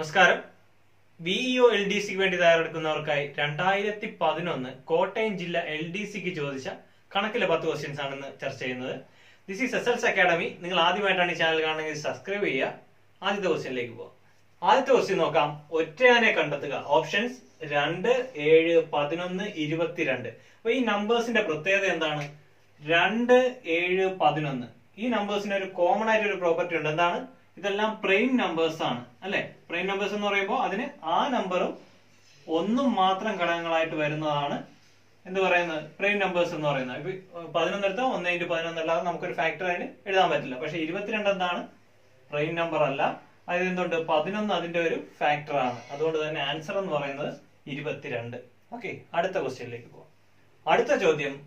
നമസ്കാരം. B VEO L D സിക്ക് വേണ്ടി തയ്യാറെടുക്കുന്നവർക്കായി രണ്ടായിരത്തി പതിനൊന്ന് കോട്ടയം ജില്ല എൽ ഡി സിക്ക് ചോദിച്ച കണക്കിലെ പത്ത് ക്വസ്റ്റ്യൻസ് ആണ് ഇന്ന് ചർച്ച ചെയ്യുന്നത്. This is S L's academy നിങ്ങൾ ആദ്യമായിട്ടാണ് ഈ ചാനൽ കാണുന്നതെങ്കിൽ സബ്സ്ക്രൈബ് ചെയ്യുക. ആദ്യത്തെ ക്വസ്റ്റ്യനിലേക്ക് പോകാം ആദ്യത്തെ ക്വസ്റ്റ്യൻ നോക്കാം. ഒറ്റയാനെ കണ്ടെത്തുക. ഓപ്ഷൻസ് രണ്ട് ഏഴ് പതിനൊന്ന് ഇരുപത്തിരണ്ട്. അപ്പൊ ഈ നമ്പേഴ്സിന്റെ പ്രത്യേകത എന്താണ്? രണ്ട് ഏഴ് പതിനൊന്ന്. ഈ നമ്പേഴ്സിന് ഒരു കോമൺ ആയിട്ട് ഒരു പ്രോപ്പർട്ടി ഉണ്ട്. എന്താണ്? ഇതെല്ലാം പ്രൈം നമ്പേഴ്സ് ആണ് അല്ലെ? പ്രൈം നമ്പേഴ്സ് എന്ന് പറയുമ്പോൾ അതിന് ആ നമ്പറും ഒന്നും മാത്രം ഘടകങ്ങളായിട്ട് വരുന്നതാണ്. എന്ത് പറയുന്നത്? പ്രൈം നമ്പേഴ്സ് എന്ന് പറയുന്നത്. ഇപ്പൊ പതിനൊന്ന് എടുത്താൽ ഒന്ന് ഇന്റു പതിനൊന്ന് അല്ലാതെ നമുക്കൊരു ഫാക്ടർ അതിന് എഴുതാൻ പറ്റില്ല. പക്ഷെ ഇരുപത്തിരണ്ട് എന്താണ്? പ്രൈം നമ്പർ അല്ല. അതായത് എന്തുണ്ട്? പതിനൊന്ന് അതിന്റെ ഒരു ഫാക്ടർ ആണ്. അതുകൊണ്ട് തന്നെ ആൻസർ എന്ന് പറയുന്നത് ഇരുപത്തിരണ്ട്. ഓക്കെ അടുത്ത ക്വസ്റ്റ്യനിലേക്ക് പോവാം. അടുത്ത ചോദ്യം.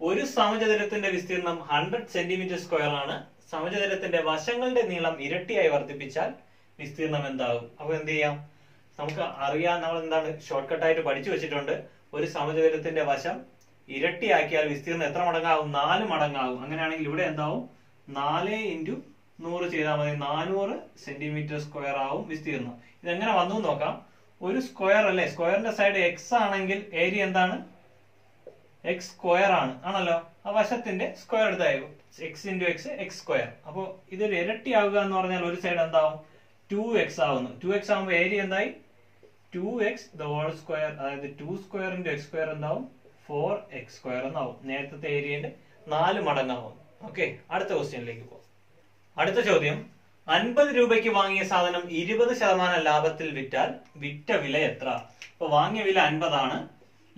ഒരു സമചതുരത്തിന്റെ വിസ്തീർണം ഹൺഡ്രഡ് സെന്റിമീറ്റർ സ്ക്വയർ ആണ്. സമചതുരത്തിന്റെ വശങ്ങളുടെ നീളം ഇരട്ടിയായി വർദ്ധിപ്പിച്ചാൽ വിസ്തീർണം എന്താകും? അപ്പൊ എന്ത് ചെയ്യാം? നമുക്ക് അറിയാൻ നമ്മൾ എന്താണ് ഷോർട്ട് കട്ട് ആയിട്ട് പഠിച്ചു വെച്ചിട്ടുണ്ട്. ഒരു സമചതുരത്തിന്റെ വശം ഇരട്ടിയാക്കിയാൽ വിസ്തീർണം എത്ര മടങ്ങാകും? നാല് മടങ്ങാകും. അങ്ങനെയാണെങ്കിൽ ഇവിടെ എന്താവും? നാല് ഇന്റു നൂറ് ചെയ്താൽ മതി. നാനൂറ് സെന്റിമീറ്റർ സ്ക്വയർ ആവും വിസ്തീർണം എങ്ങനെ വന്നു നോക്കാം. ഒരു സ്ക്വയർ അല്ലേ? സ്ക്വയറിന്റെ സൈഡ് എക്സ് ആണെങ്കിൽ ഏരിയ എന്താണ്? എക്സ് സ്ക്വയർ ആണ്. ആണല്ലോ? ആ വശത്തിന്റെ സ്ക്വയർ എടുത്തായിരുന്നു. X into X X square അപ്പോൾ ഇതൊരു ഇരട്ടി ആവുക എന്ന് പറഞ്ഞാൽ ഒരു സൈഡ് എന്താവും? ടു എക്സ് ആവുന്നു. ടു എക്സ് ആവുമ്പോൾ ഏരിയ എന്തായി? Two X the whole square അതായത് two square into X square എന്താവും? ഫോർ എക്സ് സ്ക്വയർ എന്നാവും. നേരത്തെ ഏരിയന്റെ നാല് മടങ്ങാവും ഓക്കെ അടുത്ത ക്വസ്റ്റ്യനിലേക്ക് പോകും. അടുത്ത ചോദ്യം. അൻപത് രൂപയ്ക്ക് വാങ്ങിയ സാധനം ഇരുപത് ശതമാനം ലാഭത്തിൽ വിറ്റാൽ വിറ്റ വില എത്ര? അപ്പൊ വാങ്ങിയ വില അൻപതാണ്.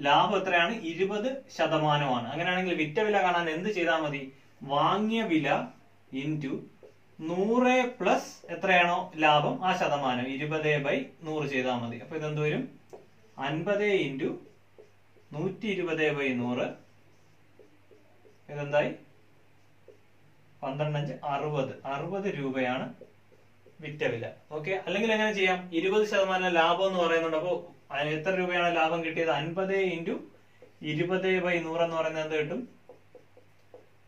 ലാഭം എത്രയാണ്? ഇരുപത് ശതമാനമാണ്. അങ്ങനെയാണെങ്കിൽ വിറ്റ വില കാണാൻ എന്ത് ചെയ്താൽ മതി? വാങ്ങിയ വില ഇന്റു നൂറ് പ്ലസ് എത്രയാണോ ലാഭം? ആ ശതമാനം. ഇരുപത് ബൈ നൂറ് ചെയ്താൽ മതി. അപ്പൊ ഇതെന്ത് വരും? അൻപത് ഇന്റു നൂറ്റി ഇരുപത് ബൈ നൂറ്. ഇതെന്തായി? പന്ത്രണ്ടഞ്ച് അറുപത്. അറുപത് രൂപയാണ് വിറ്റ വില. ഓക്കെ? അല്ലെങ്കിൽ എങ്ങനെ ചെയ്യാം? ഇരുപത് ശതമാനം ലാഭം എന്ന് പറയുന്നുണ്ട്. അപ്പോൾ എത്ര രൂപയാണ് ലാഭം കിട്ടിയത്? അൻപത് ഇന്റു ഇരുപത് ബൈ നൂറ് എന്ന് പറയുന്നത് എന്ത് കിട്ടും?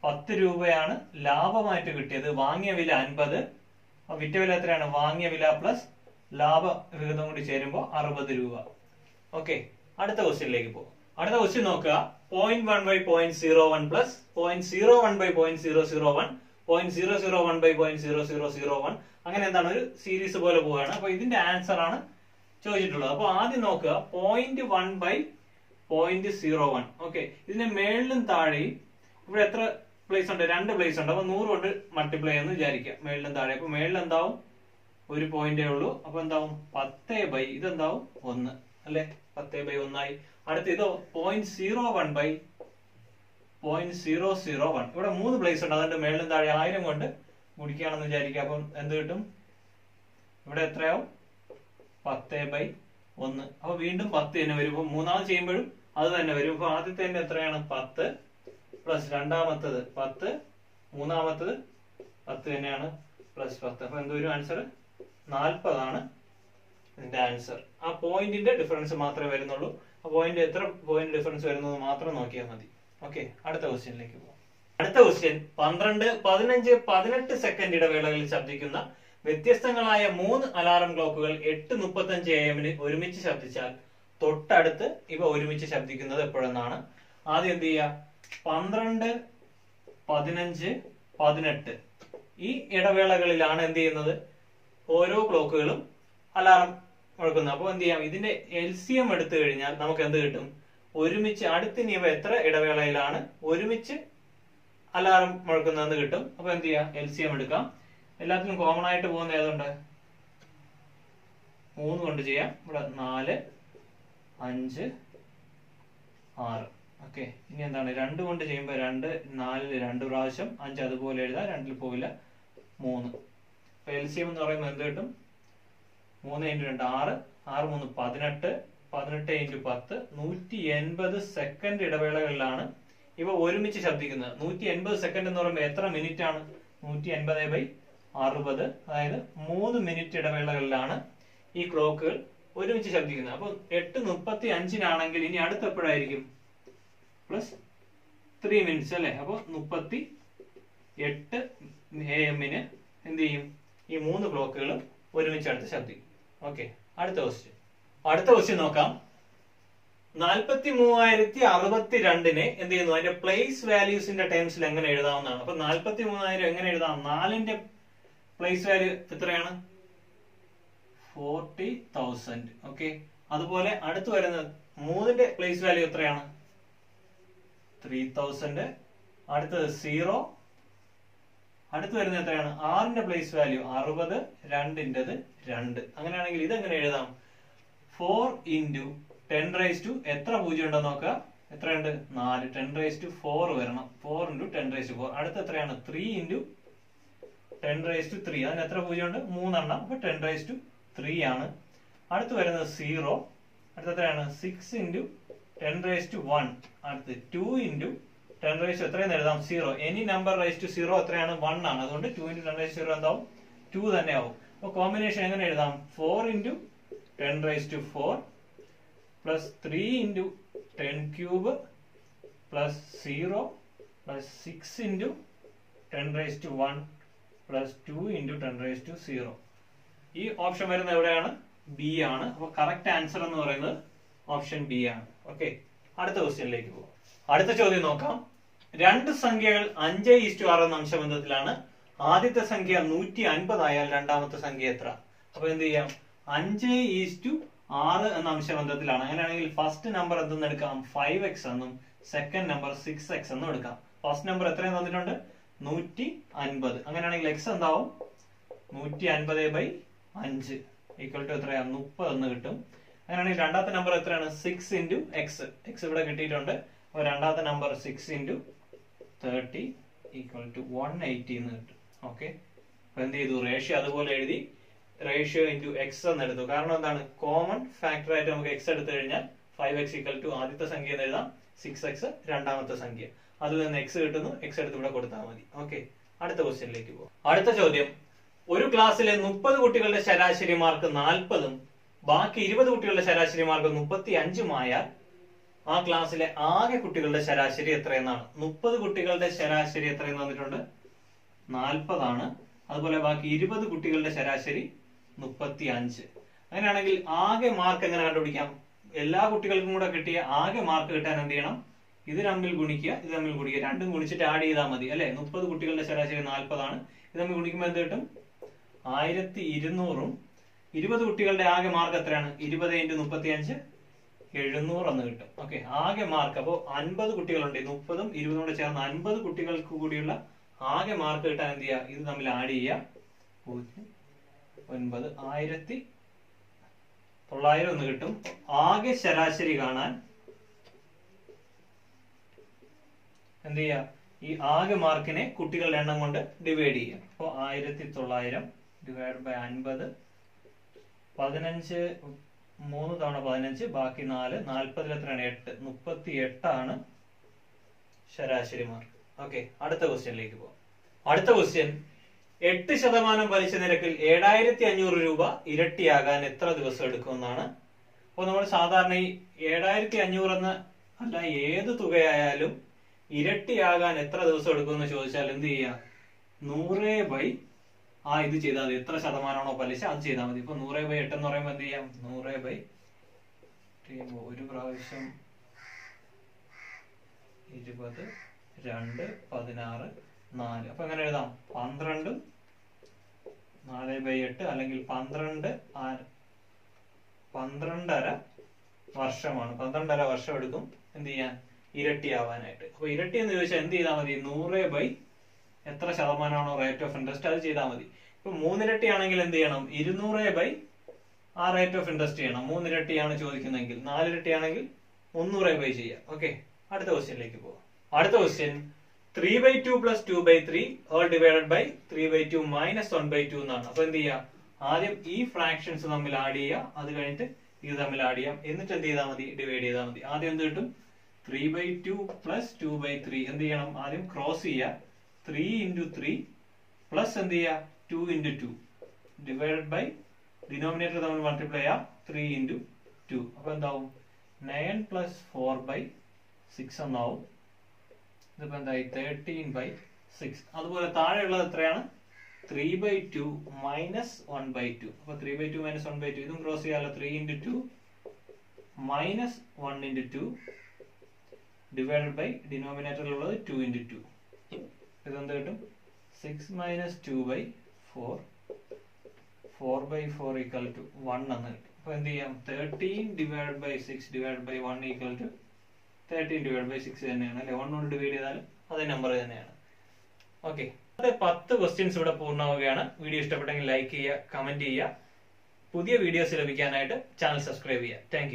പത്ത് രൂപയാണ് ലാഭമായിട്ട് കിട്ടിയത്. വാങ്ങിയ വില അൻപത്. വിറ്റ വില എത്രയാണ്? വാങ്ങിയ വില പ്ലസ് ലാഭ വിഹിതം കൂടി ചേരുമ്പോൾ അറുപത് രൂപ. ഓക്കെ അടുത്ത ക്വസ്റ്റ്യനിലേക്ക് പോകും അടുത്ത ക്വസ്റ്റ്യൻ നോക്കുക. Point one by point zero one plus point zero one by point zero zero one point zero zero one by point zero zero zero one അങ്ങനെ എന്താണ്? ഒരു സീരീസ് പോലെ പോവുകയാണ്. അപ്പൊ ഇതിന്റെ ആൻസർ ആണ് ചോദിച്ചിട്ടുള്ളത്. അപ്പൊ ആദ്യം നോക്കുക. Point one by point zero one okay ഇതിന്റെ മേളിലും താഴെയും ഇവിടെ എത്ര പ്ലേസ് ഉണ്ട് രണ്ട് പ്ലേസ് ഉണ്ട്. അപ്പൊ നൂറ് കൊണ്ട് മൾട്ടിപ്ലൈ എന്ന് വിചാരിക്കുക. മേളിലും താഴെ. അപ്പൊ മേളിൽ എന്താവും? ഒരു പോയിന്റേ ഉള്ളൂ. അപ്പൊ എന്താവും? പത്തേ ബൈ ഇതെന്താവും ഒന്ന്. അല്ലെ? പത്തേ ബൈ ഒന്നായി. അടുത്ത ഇതോ point zero one by point zero zero one ഇവിടെ മൂന്ന് പ്ലേസ് ഉണ്ട്. അതുകൊണ്ട് മേളിലും താഴെ ആയിരം കൊണ്ട് മുടിക്കുകയാണെന്ന് വിചാരിക്കുക. അപ്പം എന്ത് കിട്ടും? ഇവിടെ എത്രയാവും? പത്ത് ബൈ ഒന്ന്. അപ്പൊ വീണ്ടും പത്ത് തന്നെ വരും. ഇപ്പൊ മൂന്നാമത് ചെയ്യുമ്പോഴും അത് തന്നെ വരും. ഇപ്പൊ ആദ്യത്തെ തന്നെ എത്രയാണ്? പത്ത്. പ്ലസ് രണ്ടാമത്തത് പത്ത് മൂന്നാമത്തത് പത്ത് തന്നെയാണ് പ്ലസ് പത്ത്. അപ്പൊ എന്ത് വരും? ആൻസർ നാൽപ്പതാണ് ഇതിന്റെ ആൻസർ. ആ പോയിന്റിന്റെ ഡിഫറൻസ് മാത്രമേ വരുന്നുള്ളൂ. ആ പോയിന്റ് എത്ര പോയിന്റ് ഡിഫറൻസ് വരുന്നത് മാത്രം നോക്കിയാൽ മതി. ഓക്കെ അടുത്ത ക്വസ്റ്റ്യനിലേക്ക് പോകാം അടുത്ത ക്വസ്റ്റ്യൻ പന്ത്രണ്ട് പതിനഞ്ച് പതിനെട്ട് സെക്കൻഡ് ഇടവേളകളിൽ ശബ്ദിക്കുന്ന വ്യത്യസ്തങ്ങളായ മൂന്ന് അലാറം ക്ലോക്കുകൾ എട്ട് മുപ്പത്തഞ്ച് എ എമ്മിന് ഒരുമിച്ച് ശബ്ദിച്ചാൽ തൊട്ടടുത്ത് ഇവ ഒരുമിച്ച് ശബ്ദിക്കുന്നത് എപ്പോഴെന്നാണ്? ആദ്യം എന്ത് ചെയ്യുക? പന്ത്രണ്ട് പതിനഞ്ച് പതിനെട്ട്. ഈ ഇടവേളകളിലാണ് എന്ത് ചെയ്യുന്നത്? ഓരോ ക്ലോക്കുകളും അലാറം മുഴക്കുന്നത്. അപ്പോൾ എന്ത് ചെയ്യാം? ഇതിന്റെ എൽ സി എം എടുത്തു കഴിഞ്ഞാൽ നമുക്ക് എന്ത് കിട്ടും? ഒരുമിച്ച് അടുത്തിന് ഇവ എത്ര ഇടവേളയിലാണ് ഒരുമിച്ച് അലാറം മുഴക്കുന്നതെന്ന് കിട്ടും. അപ്പൊ എന്ത് ചെയ്യാം? എൽ സി എം എടുക്കാം. എല്ലാത്തിനും കോമൺ ആയിട്ട് പോകുന്ന ഏതുണ്ട്? മൂന്ന് കൊണ്ട് ചെയ്യാം. ഇവിടെ നാല് അഞ്ച് ആറ്. ഓക്കെ ഇനി എന്താണ്? രണ്ട് കൊണ്ട് ചെയ്യുമ്പോൾ രണ്ട് നാലിൽ രണ്ട് പ്രാവശ്യം അഞ്ച് അതുപോലെ എഴുതാം രണ്ടിൽ പോവില്ല മൂന്ന്. അപ്പൊ എൽ സി എം എന്ന് പറയുമ്പോൾ എന്ത് കിട്ടും? മൂന്ന് ഇന്റു രണ്ട് ആറ്. ആറ് മൂന്ന് പതിനെട്ട്. പതിനെട്ട് ഇന്റു പത്ത്. നൂറ്റി എൺപത് സെക്കൻഡ് ഇടവേളകളിലാണ് ഇവ ഒരുമിച്ച് ശബ്ദിക്കുന്നത്. നൂറ്റി എൺപത് സെക്കൻഡ് എന്ന് പറയുമ്പോൾ എത്ര മിനിറ്റ് ആണ് നൂറ്റി എൺപത് ബൈ അറുപത്. അതായത് മൂന്ന് മിനിറ്റ് ഇടവേളകളിലാണ് ഈ ക്ലോക്കുകൾ ഒരുമിച്ച് ശബ്ദിക്കുന്നത്. അപ്പോൾ എട്ട് മുപ്പത്തി അഞ്ചിനാണെങ്കിൽ ഇനി അടുത്ത് എപ്പോഴായിരിക്കും? പ്ലസ് ത്രീ മിനിറ്റ്സ് അല്ലേ? അപ്പൊ മുപ്പത്തി എട്ട് എ എമ്മിന് എന്ത് ചെയ്യും? ഈ മൂന്ന് ക്ലോക്കുകളും ഒരുമിച്ച് അടുത്ത് ശബ്ദിക്കും ഓക്കെ അടുത്ത ക്വസ്റ്റ്യൻ അടുത്ത ക്വസ്റ്റ്യൻ നോക്കാം. നാൽപ്പത്തി മൂവായിരത്തി അറുപത്തി രണ്ടിനെ എന്ത് ചെയ്യുന്നു? അതിന്റെ പ്ലേസ് വാല്യൂസിന്റെ ടേംസിൽ എങ്ങനെ എഴുതാവുന്നതാണ്? അപ്പൊ നാൽപ്പത്തി മൂവായിരം എങ്ങനെ എഴുതാം? നാലിന്റെ പ്ലേസ് വാല്യൂ എത്രയാണ്? ഫോർട്ടി തൗസൻഡ് ഓക്കെ അതുപോലെ അടുത്ത് വരുന്നത് മൂന്നിന്റെ പ്ലേസ് വാല്യൂ എത്രയാണ്? ത്രീ തൗസൻഡ് അടുത്തത് സീറോ അടുത്ത് വരുന്നത് എത്രയാണ്? ആറിന്റെ പ്ലേസ് വാല്യൂ അറുപത് രണ്ടിന്റെത് രണ്ട്. അങ്ങനെയാണെങ്കിൽ ഇത് എങ്ങനെ എഴുതാം? Four into ten raise to എത്ര പൂജ്യം ഉണ്ടോ നോക്കുക എത്രയുണ്ട്? നാല്. ടെൻ റൈസ് ടു ഫോർ വരണം. Four into ten raise to four അടുത്ത് എത്രയാണ്? Three into ten raise to three അതിന് എത്ര പൂജ്യം ഉണ്ട്? മൂന്നെണ്ണം. അപ്പൊ ടെൻ റൈസ് ടു ത്രീ ആണ്. അടുത്ത് വരുന്നത് സീറോ അടുത്ത് എത്രയാണ്? Six into ten raise to one അടുത്ത് ടു ഇന്റു ടെൻ റേസ് എത്രയെന്ന് എഴുതാം? Zero any number raise to zero എത്രയാണ്? വൺ ആണ്. അതുകൊണ്ട് two into ten raise zero എന്താവും? ടു തന്നെ ആവും. അപ്പൊ കോമ്പിനേഷൻ എങ്ങനെ എഴുതാം? Four into ten raise to four plus three into ten cube plus zero plus six into ten raise to one plus two into ten raise to zero ഈ option വരുന്നത് എവിടെയാണ്? B ആണ്. അപ്പൊ കറക്റ്റ് ആൻസർ എന്ന് പറയുന്നത് option B ആണ്. Okay അടുത്ത ക്വസ്റ്റ്യനിലേക്ക് പോകാം അടുത്ത ചോദ്യം നോക്കാം. രണ്ട് സംഖ്യകൾ അഞ്ച് ഈസ്റ്റു ആറ് എന്ന അംശബന്ധത്തിലാണ് ആദ്യത്തെ സംഖ്യ നൂറ്റി അൻപതായാൽ രണ്ടാമത്തെ സംഖ്യ എത്ര? അപ്പൊ എന്ത് ചെയ്യാം? അഞ്ച് ഈസ്റ്റു ആറ് എന്ന അംശബന്ധത്തിലാണ് അങ്ങനെയാണെങ്കിൽ ഫസ്റ്റ് നമ്പർ എന്തെന്ന് എടുക്കാം? ഫൈവ് എക്സ് എന്നും സെക്കൻഡ് നമ്പർ സിക്സ് എക്സ് എന്നും എടുക്കാം. ഫസ്റ്റ് നമ്പർ എത്രയും തന്നിട്ടുണ്ട്? നൂറ്റി അൻപത്. അങ്ങനെയാണെങ്കിൽ എക്സ് എന്താവും? നൂറ്റി അൻപത് ബൈ അഞ്ച്. ഈക്വൽ ടു എത്രയാണ് മുപ്പത് എന്ന് കിട്ടും. അങ്ങനെയാണെങ്കിൽ രണ്ടാമത്തെ നമ്പർ എത്രയാണ്? സിക്സ് ഇന്റു എക്സ് എക്സ് ഇവിടെ കിട്ടിയിട്ടുണ്ട്. അപ്പോൾ രണ്ടാമത്തെ number six into thirty equal to one eighty എന്ന് കിട്ടും. ഓക്കെ അപ്പോൾ എന്ത് ചെയ്തു? റേഷ്യോ അതുപോലെ എഴുതി റേഷ്യോ ഇന്റു എക്സ് എന്ന് എടുത്തു. കാരണം എന്താണ്? കോമൺ ഫാക്ടർ ആയിട്ട് നമുക്ക് എക്സ് എടുത്തു കഴിഞ്ഞാൽ ഫൈവ് എക്സ് ഈക്വൽ ടു ആദ്യത്തെ സംഖ്യ എന്ന് എഴുതാം. സിക്സ് എക്സ് രണ്ടാമത്തെ സംഖ്യ. അതിൽ നിന്ന് എക്സ് കിട്ടുന്നു. എക്സ് എടുത്ത് ഇവിടെ കൊടുത്താൽ മതി. ഓക്കെ അടുത്ത ക്വസ്റ്റ്യനിലേക്ക് പോകും. അടുത്ത ചോദ്യം. ഒരു ക്ലാസ്സിലെ മുപ്പത് കുട്ടികളുടെ ശരാശരി മാർക്ക് നാൽപ്പതും ബാക്കി ഇരുപത് കുട്ടികളുടെ ശരാശരി മാർക്ക് മുപ്പത്തി അഞ്ചുമായാൽ ആ ക്ലാസ്സിലെ ആകെ കുട്ടികളുടെ ശരാശരി എത്രയെന്നാണ്. മുപ്പത് കുട്ടികളുടെ ശരാശരി എത്രയെന്ന് തന്നിട്ടുണ്ട്? നാൽപ്പതാണ്. അതുപോലെ ബാക്കി ഇരുപത് കുട്ടികളുടെ ശരാശരി മുപ്പത്തി അഞ്ച് അങ്ങനെയാണെങ്കിൽ ആകെ മാർക്ക് എങ്ങനെ കണ്ടുപിടിക്കാം? എല്ലാ കുട്ടികൾക്കും കൂടെ കിട്ടിയ ആകെ മാർക്ക് കിട്ടാൻ എന്ത് ചെയ്യണം? ഇത് തമ്മിൽ ഗുണിക്കുക ഇത് തമ്മിൽ ഗുണിക്കുക. രണ്ടും ഗുണിച്ചിട്ട് ആഡ് ചെയ്താൽ മതി അല്ലെ? മുപ്പത് കുട്ടികളുടെ ശരാശരി നാൽപ്പതാണ്. ഇത് തമ്മിൽ ഗുണിക്കുമ്പോൾ എന്ത് കിട്ടും? ആയിരത്തി ഇരുന്നൂറും ഇരുപത് കുട്ടികളുടെ ആകെ മാർക്ക് എത്രയാണ്? ഇരുപത് ഇന്റു മുപ്പത്തി അഞ്ച് എഴുന്നൂറ് എന്ന് കിട്ടും. ഓക്കെ ആകെ മാർക്ക്. അപ്പോൾ അൻപത് കുട്ടികളുണ്ട്. മുപ്പതും ഇരുപതും കൂടെ ചേർന്ന് അൻപത് കുട്ടികൾക്ക് കൂടിയുള്ള ആകെ മാർക്ക് കിട്ടാൻ എന്ത് ചെയ്യുക ഇത് തമ്മിൽ ആഡ് ചെയ്യുക പൂജ്യം ഒൻപത് ആയിരത്തി തൊള്ളായിരം എന്ന് കിട്ടും. ആകെ ശരാശരി കാണാൻ എന്ത് ചെയ്യുക ഈ ആകെ മാർക്കിനെ കുട്ടികളുടെ എണ്ണം കൊണ്ട് ഡിവൈഡ് ചെയ്യുക അപ്പോൾ ആയിരത്തി തൊള്ളായിരം ഡിവൈഡ് ബൈ അൻപത് പതിനഞ്ച് മൂന്ന് തവണ പതിനഞ്ച് ബാക്കി നാല്. നാൽപ്പതിൽ എത്രയാണ്? എട്ട്. മുപ്പത്തി എട്ടാണ് ശരാശരി മാർക്ക് ഓക്കെ അടുത്ത ക്വസ്റ്റ്യനിലേക്ക് പോവാം. അടുത്ത ക്വസ്റ്റ്യൻ എട്ട് ശതമാനം പലിശ നിരക്കിൽ ഏഴായിരത്തി അഞ്ഞൂറ് രൂപ ഇരട്ടിയാകാൻ എത്ര ദിവസം എടുക്കുമെന്നാണ് അപ്പോൾ നമ്മൾ സാധാരണ ഈ ഏഴായിരത്തി അഞ്ഞൂറ് എന്ന അല്ല ഏത് തുകയായാലും ഇരട്ടിയാകാൻ എത്ര ദിവസം എടുക്കുമെന്ന് ചോദിച്ചാൽ എന്ത് ചെയ്യുക നൂറ് ബൈ ആ ഇത് ചെയ്താൽ മതി. എത്ര ശതമാനമാണോ പലിശ അത് ചെയ്താൽ മതി. ഇപ്പൊ നൂറ് ബൈ എട്ട് എന്ന് പറയുമ്പോൾ എന്ത് ചെയ്യാം? നൂറ് ബൈ ഒരു പ്രാവശ്യം ഇരുപത് രണ്ട് പതിനാറ് നാല്. അപ്പൊ എങ്ങനെ എഴുതാം? പന്ത്രണ്ട് നാല് ബൈ എട്ട് അല്ലെങ്കിൽ പന്ത്രണ്ട് പന്ത്രണ്ടര വർഷമാണ്. പന്ത്രണ്ടര വർഷം എടുക്കും. എന്ത് ചെയ്യാൻ? ഇരട്ടിയാവാനായിട്ട്. അപ്പൊ ഇരട്ടി എന്ന് ചോദിച്ചാൽ എന്ത് ചെയ്താൽ മതി? നൂറ് ബൈ എത്ര ശതമാനമാണോ റേറ്റ് ഓഫ് ഇൻട്രസ്റ്റ് അത് ചെയ്താൽ മതി. ഇപ്പൊ മൂന്നിരട്ടി ആണെങ്കിൽ എന്ത് ചെയ്യണം? ഇരുന്നൂറ് ബൈ ആ റേറ്റ് ഓഫ് ഇൻട്രസ്റ്റ് ചെയ്യണം. മൂന്നിരട്ടിയാണ് ചോദിക്കുന്നതെങ്കിൽ നാലിരട്ടി ആണെങ്കിൽ മുന്നൂറ് ബൈ ചെയ്യാം. ഓക്കെ അടുത്ത ക്വസ്റ്റ്യനിലേക്ക് പോവാം. അടുത്ത question three by two plus two by three all divided by three by two minus one by two എന്നാണ്. അപ്പൊ എന്ത് ചെയ്യാം? ആദ്യം ഈ ഫ്രാക്ഷൻസ് തമ്മിൽ ആഡ് ചെയ്യുക അത് കഴിഞ്ഞിട്ട് ഇത് തമ്മിൽ ആഡ് ചെയ്യാം. എന്നിട്ട് എന്ത് ചെയ്താൽ മതി? ഡിവൈഡ് ചെയ്താൽ മതി. ആദ്യം എന്ത് കിട്ടും? Three by two plus two by three എന്ത് ചെയ്യണം? ആദ്യം ക്രോസ് ചെയ്യുക ത്രീ ഇന്റു ത്രീ പ്ലസ് എന്ത് ചെയ്യുക? Two into two divided by denominator തമ്മിൽ മൾട്ടിപ്ലൈ ആ ത്രീ ഇന്റു ടു അപ്പോൾ എന്താവും? Nine plus four by six എന്നാവും ഇതിപ്പോൾ എന്തായി? തേർട്ടീൻ ബൈ സിക്സ് അതുപോലെ താഴെയുള്ളത് എത്രയാണ്? Three by two minus one by two അപ്പോൾ three by two minus one by two ഇതും ക്രോസ് ചെയ്യാമല്ലോ three into two minus one into two divided by ഡിനോമിനേറ്ററിലുള്ളത് two into two ഇതെന്ത് കിട്ടും? Six minus two by four four by four equal to one എന്ന് കിട്ടും. അപ്പൊ എന്ത് ചെയ്യാം? Thirteen divide by six divide by one equal to thirteen divide by six തന്നെയാണ്. അല്ലെ? One കൊണ്ട് ഡിവൈഡ് ചെയ്താലും അതേ നമ്പർ തന്നെയാണ്. ഓക്കെ അതെ പത്ത് ക്വസ്റ്റ്യൻസ് ഇവിടെ പൂർണമാവുകയാണ്. വീഡിയോ ഇഷ്ടപ്പെട്ടെങ്കിൽ ലൈക്ക് ചെയ്യുക കമന്റ് ചെയ്യുക. പുതിയ വീഡിയോസ് ലഭിക്കാനായിട്ട് ചാനൽ സബ്സ്ക്രൈബ് ചെയ്യുക. താങ്ക്